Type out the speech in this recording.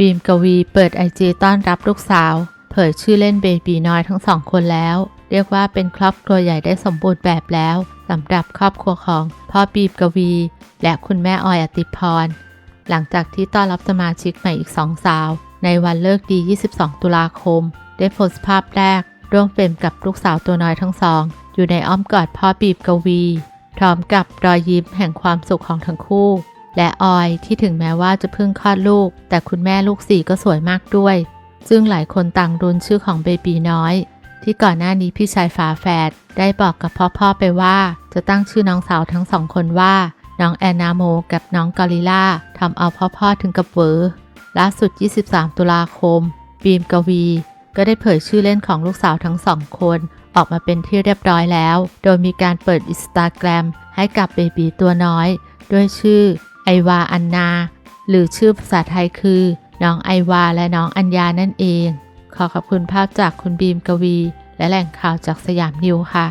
บีมกวีเปิดไอจีต้อนรับลูกสาว เผยชื่อเล่นเบบีน้อยทั้งสองคนแล้ว เรียกว่าเป็นครอบครัวใหญ่ได้สมบูรณ์แบบแล้วสำหรับครอบครัวของพ่อบีมกวี และคุณแม่ออยอติพร หลังจากที่ต้อนรับสมาชิกใหม่อีกสองสาว ในวันเลิกดี 22 ตุลาคม ได้โพสต์ภาพแรก ร่วมเฟรมกับลูกสาวตัวน้อยทั้งสอง อยู่ในอ้อมกอดพ่อบีมกวี พร้อมกับรอยยิ้มแห่งความสุขของทั้งคู่ และออยที่ถึงแม้ว่าจะเพิ่งคลอดลูก แต่คุณแม่ลูกสี่ก็สวยมากด้วย ซึ่งหลายคนต่างรุนชื่อของเบบีน้อย ที่ก่อนหน้านี้พี่ชายฝาแฝดได้บอกกับพ่อพ่อไปว่า จะตั้งชื่อน้องสาวทั้งสองคนว่า น้องแอนนาโมกับน้องกอริล่าทำเอาพ่อพ่อถึงกับเวอร์ล่าสุด 23 ตุลาคม บีมกวี ก็ได้เผยชื่อเล่นของลูกสาวทั้งสองคนออกมาเป็นที่เรียบร้อยแล้ว โดยมีการเปิดอินสตาแกรมให้กับเบบีตัวน้อย ด้วยชื่อ วาอันนา หรือชื่อภาษาไทยคือ น้องไอวาและน้องอัญญานั่นเอง ขอขอบคุณภาพจากคุณบีมกวี และแหล่งข่าวจากสยามนิวค่ะ